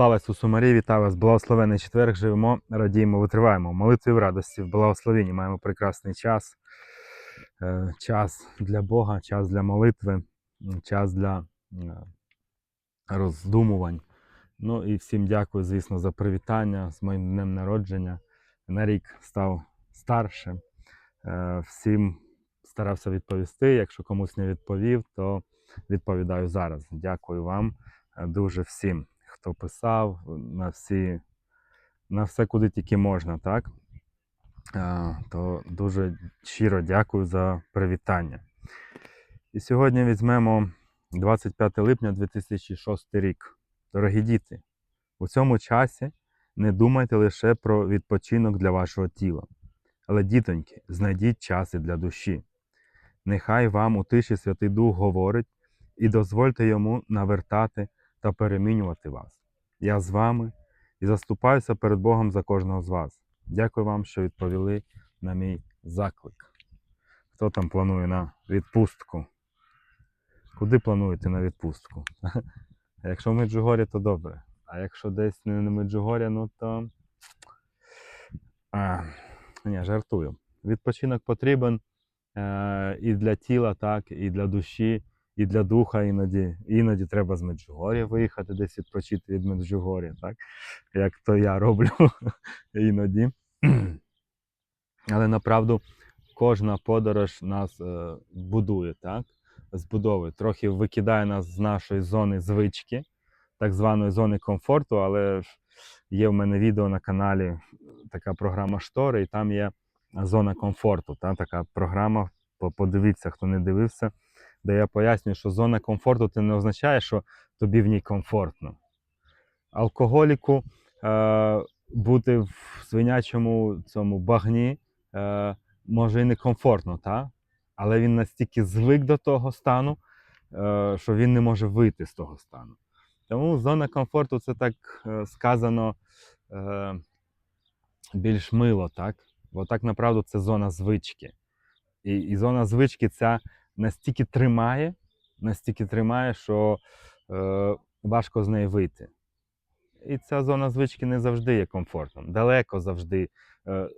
Слава Ісусу Марії, вітаю вас! Благословений четверг. Живемо, радіємо, витриваємо. В Молитві в радості, в благословенні маємо прекрасний час. Е, Час для Бога, час для молитви, час для е, роздумувань. Ну і всім дякую, звісно, за привітання з моїм днем народження. На рік став старшим. Е, Всім старався відповісти. Якщо комусь не відповів, то відповідаю зараз. Дякую вам дуже всім, хто писав на всі, на все, куди тільки можна, так? То дуже щиро дякую за привітання. І сьогодні візьмемо 25 липня 2006 рік. Дорогі діти, у цьому часі не думайте лише про відпочинок для вашого тіла. Але, дітоньки, знайдіть час і для душі. Нехай вам у тиші Святий Дух говорить і дозвольте йому навертати та перемінювати вас. Я з вами і заступаюся перед Богом за кожного з вас. Дякую вам, що відповіли на мій заклик. Хто там планує на відпустку? Куди плануєте на відпустку? Якщо в Меджугорі, то добре. А якщо десь не на Меджугорі, ну то. А, ні, жартую. Відпочинок потрібен е, і для тіла, так, і для душі, і для духа іноді. Іноді треба з Меджугоря виїхати, десь відпочити від Меджугоря, так? Як то я роблю іноді. Але направду кожна подорож нас е, будує, так? Збудовує. Трохи викидає нас з нашої зони звички, так званої зони комфорту, але ж є в мене відео на каналі, така програма Штори, і там є зона комфорту. Та? Така програма, подивіться, хто не дивився, де я пояснюю, що зона комфорту це не означає, що тобі в ній комфортно. Алкоголіку е, бути в свинячому цьому багні е, може і не комфортно, та? але він настільки звик до того стану, е, що він не може вийти з того стану. Тому зона комфорту це так е, сказано е, більш мило, так? Бо так направду це зона звички. І, і зона звички ця настільки тримає, настільки тримає, що е, важко з неї вийти. І ця зона звички не завжди є комфортом. Далеко завжди. Е,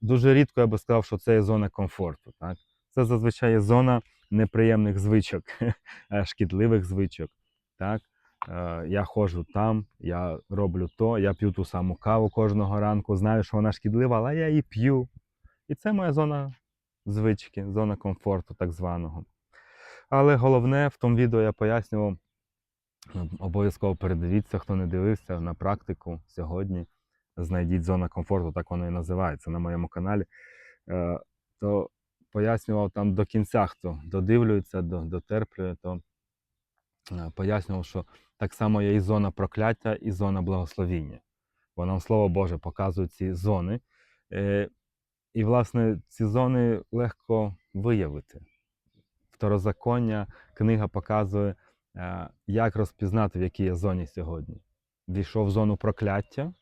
дуже рідко я би сказав, що це є зона комфорту. Так? Це зазвичай є зона неприємних звичок, е, шкідливих звичок. Так? Е, я ходжу там, я роблю то, я п'ю ту саму каву кожного ранку, знаю, що вона шкідлива, але я її п'ю. І це моя зона звички, зона комфорту, так званого. Але головне в тому відео я пояснював, обов'язково передивіться, хто не дивився на практику сьогодні. Знайдіть зона комфорту, так воно і називається на моєму каналі. Е, То пояснював там до кінця, хто додивлюється, дотерплює, то е, пояснював, що так само є і зона прокляття, і зона благословіння. Бо нам Слово Боже показує ці зони. І, власне, ці зони легко виявити. Второзаконня книга показує, е, як розпізнати, в якій я зоні сьогодні. Війшов в зону прокляття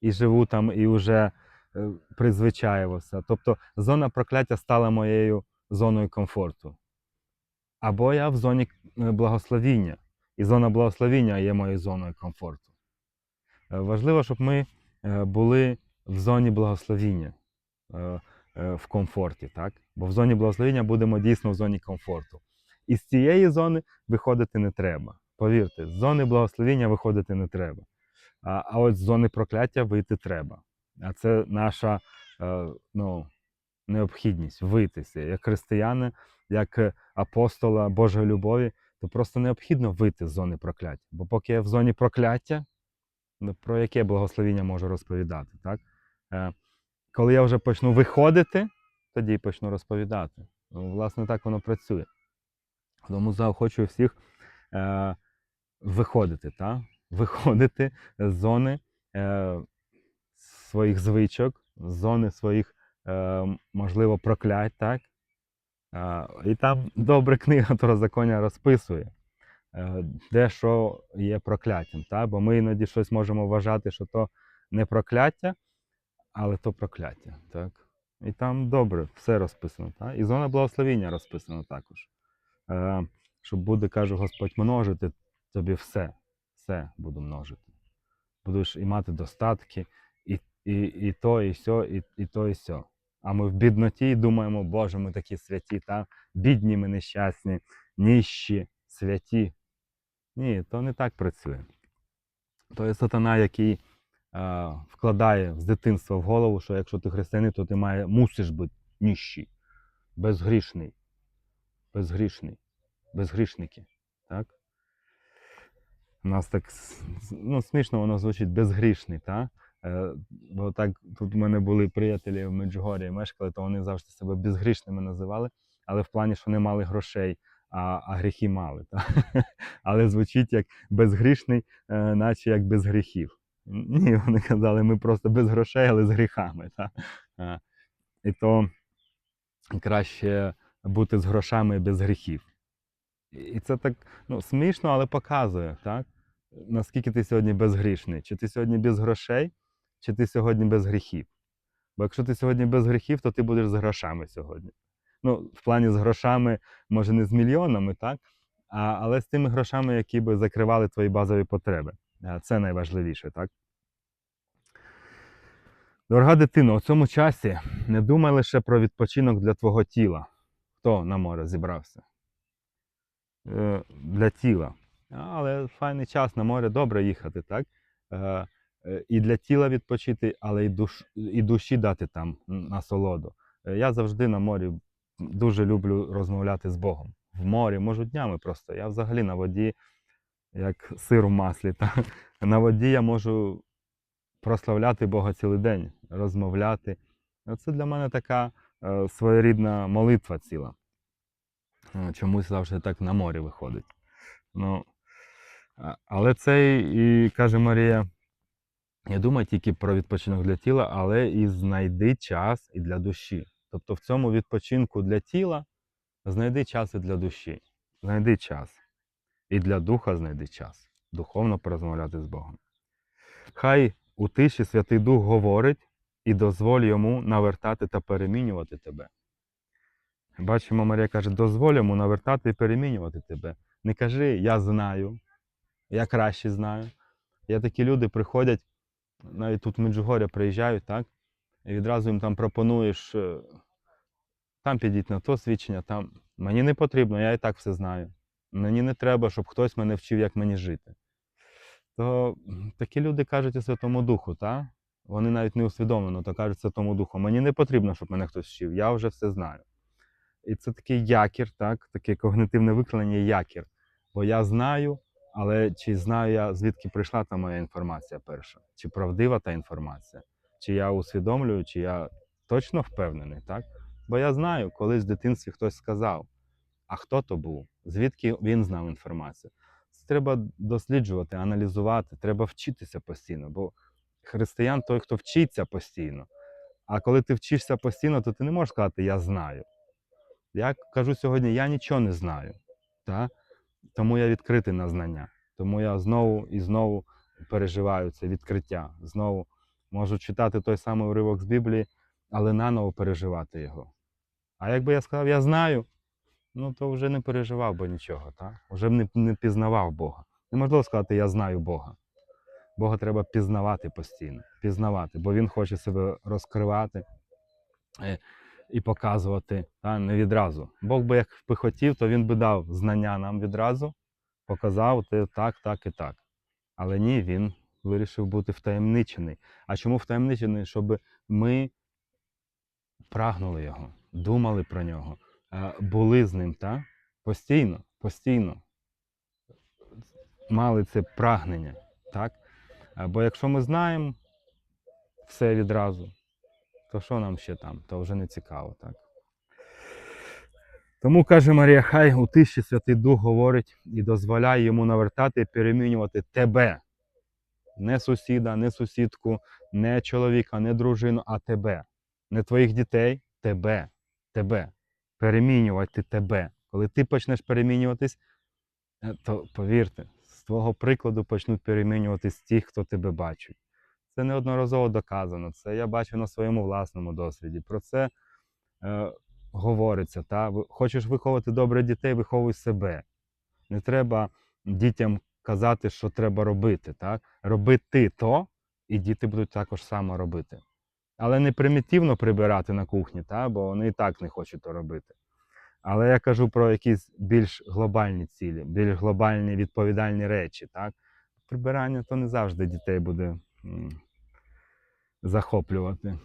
і живу там, і вже призвичаювався. Тобто зона прокляття стала моєю зоною комфорту. Або я в зоні е, благословіння, і зона благословіння є моєю зоною комфорту. Е, Важливо, щоб ми були в зоні благословіння, в комфорті, так? Бо в зоні благословіння будемо дійсно в зоні комфорту. І з цієї зони виходити не треба. Повірте, з зони благословіння виходити не треба. А, а от з зони прокляття вийти треба. А це наша е, ну, необхідність вийтися. Як християни, як е, апостола Божої любові, то просто необхідно вийти з зони прокляття. Бо поки я в зоні прокляття, ну, про яке благословіння можу розповідати? Так? Е, коли я вже почну виходити, тоді почну розповідати. Ну, власне, так воно працює. Тому заохочую всіх е, виходити, так? виходити з зони е, своїх звичок, з зони своїх, е, можливо, проклять, так? Е, і там добре книга Второзаконня розписує, е, де що є прокляттям. Так? Бо ми іноді щось можемо вважати, що то не прокляття, але то прокляття. Так? І там добре все розписано. Так? І зона благословіння розписана також. Е, щоб буде, каже Господь, множити тобі все. Все буду множити. будеш і мати достатки, і, і, і то, і сьо, і, і то, і сьо. А ми в бідноті думаємо, Боже, ми такі святі, та? бідні ми нещасні, ніщі, святі. Ні, то не так працює. То є сатана, який вкладає з дитинства в голову, що якщо ти християнин, то ти має, мусиш бути ніщий, безгрішний, безгрішний, безгрішники. Так? У нас так ну, смішно воно звучить безгрішний, та? Е, бо так тут у мене були приятелі в Меджугорі мешкали, то вони завжди себе безгрішними називали, але в плані, що не мали грошей, а, а гріхи мали. Та? Але звучить як безгрішний, е, наче як без гріхів. Ні, вони казали, ми просто без грошей, але з гріхами. Та? І то краще бути з грошами без гріхів. І це так ну, смішно, але показує, так? наскільки ти сьогодні безгрішний. Чи ти сьогодні без грошей, чи ти сьогодні без гріхів. Бо якщо ти сьогодні без гріхів, то ти будеш з грошами сьогодні. Ну, в плані з грошами, може, не з мільйонами, так? А, але з тими грошами, які би закривали твої базові потреби. А Це найважливіше, так? Дорога дитино, у цьому часі не думай лише про відпочинок для твого тіла. Хто на море зібрався? Е, Для тіла. Але файний час на море добре їхати, так? Е, е, І для тіла відпочити, але і, душ, і душі дати там насолоду. Е, Я завжди на морі дуже люблю розмовляти з Богом. В морі, можу днями просто. Я взагалі на воді, як сир в маслі. Та? На воді я можу прославляти Бога цілий день, розмовляти. Це для мене така е, своєрідна молитва ціла. Е, Чомусь завжди так на морі виходить. Ну, але це і каже Марія, не думай тільки про відпочинок для тіла, але і знайди час і для душі. Тобто в цьому відпочинку для тіла знайди час і для душі. Знайди час. І для духа знайди час. Духовно порозмовляти з Богом. Хай у тиші Святий Дух говорить і дозволь йому навертати та перемінювати тебе. Бачимо, Марія каже, дозволь йому навертати і перемінювати тебе. Не кажи, я знаю, я краще знаю. Я такі люди приходять, навіть тут в Меджугоря приїжджають, так? І відразу їм там пропонуєш, е, там підіть на то свідчення, там. Мені не потрібно, я і так все знаю. Мені не треба, щоб хтось мене вчив, як мені жити. То такі люди кажуть у Святому Духу, так? Вони навіть не усвідомлено, то кажуть Святому Духу, мені не потрібно, щоб мене хтось вчив, я вже все знаю. І це такий якір, так? таке когнитивне викривлення якір. Бо я знаю, але чи знаю я, звідки прийшла та моя інформація перша? Чи правдива та інформація? Чи я усвідомлюю, чи я точно впевнений, так? Бо я знаю, колись в дитинстві хтось сказав, а хто то був, звідки він знав інформацію. Це треба досліджувати, аналізувати, треба вчитися постійно, бо християн той, хто вчиться постійно. А коли ти вчишся постійно, то ти не можеш сказати Я знаю. Я кажу сьогодні, я нічого не знаю. Та? Тому я відкритий на знання. Тому я знову і знову переживаю це відкриття. Знову можу читати той самий уривок з Біблії, але наново переживати його. А якби я сказав, я знаю, ну то вже не переживав би нічого, так? Вже не, не пізнавав Бога. Неможливо сказати, я знаю Бога. Бога треба пізнавати постійно, пізнавати, бо Він хоче себе розкривати е, і показувати та, не відразу. Бог би як би хотів, то він би дав знання нам відразу, показав ти так, так і так. Але ні, він вирішив бути втаємничений. А чому втаємничений? Щоб ми прагнули його, думали про нього, були з ним, та? постійно, постійно мали це прагнення. Так? Е, Бо якщо ми знаємо все відразу, то що нам ще там? То вже не цікаво, так? Тому каже Марія, хай у тиші Святий Дух говорить і дозволяє йому навертати і перемінювати тебе. Не сусіда, не сусідку, не чоловіка, не дружину, а тебе. Не твоїх дітей, тебе. Тебе. Перемінювати тебе. Коли ти почнеш перемінюватись, е, то повірте, з твого прикладу почнуть перемінюватись ті, хто тебе бачить. Це неодноразово доказано. Це я бачу на своєму власному досвіді. Про це е, говориться. Та? Хочеш виховати добре дітей, виховуй себе. Не треба дітям казати, що треба робити. Так? Роби ти то, і діти будуть також само робити. Але не примітивно прибирати на кухні, та? бо вони і так не хочуть то робити. Але я кажу про якісь більш глобальні цілі, більш глобальні відповідальні речі. Так? Прибирання то не завжди дітей буде захоплювати.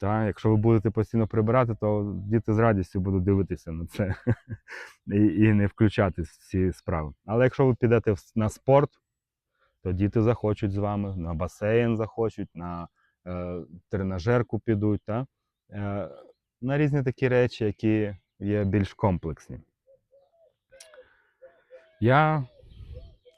Та? Якщо ви будете постійно прибирати, то діти з радістю будуть дивитися на це і, і не включатись в ці справи. Але якщо ви підете на спорт, то діти захочуть з вами, на басейн захочуть, на тренажерку підуть, та? Е, на різні такі речі, які є більш комплексні. Я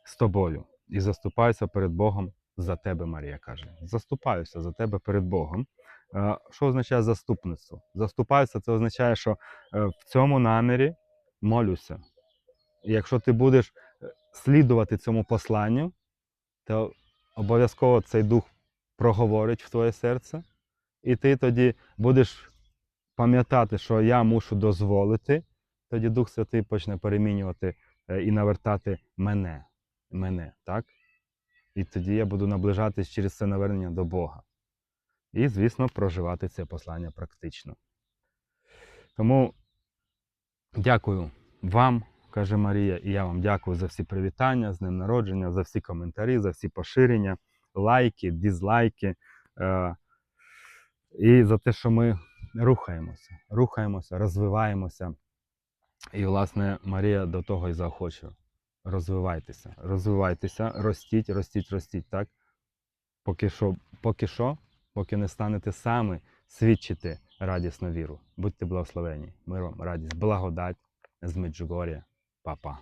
з тобою і заступаюся перед Богом за тебе, Марія каже. Заступаюся за тебе перед Богом. Е, Що означає заступництво? Заступаюся, це означає, що е, в цьому намірі молюся. І якщо ти будеш е, слідувати цьому посланню, то обов'язково цей дух проговорить в твоє серце, і ти тоді будеш пам'ятати, що я мушу дозволити, тоді Дух Святий почне перемінювати е, і навертати мене. мене так? І тоді я буду наближатись через це навернення до Бога. І, звісно, проживати це послання практично. Тому дякую вам, каже Марія, і я вам дякую за всі привітання з днем народження, за всі коментарі, за всі поширення, лайки, дізлайки. Е, і за те, що ми рухаємося, рухаємося, розвиваємося. І, власне, Марія до того і заохочує. Розвивайтеся, розвивайтеся, ростіть, ростіть, ростіть, так? Поки що, поки що, поки не станете самі свідчити радісну віру. Будьте благословені. Мир вам, радість, благодать з Меджугор'я. Па-па.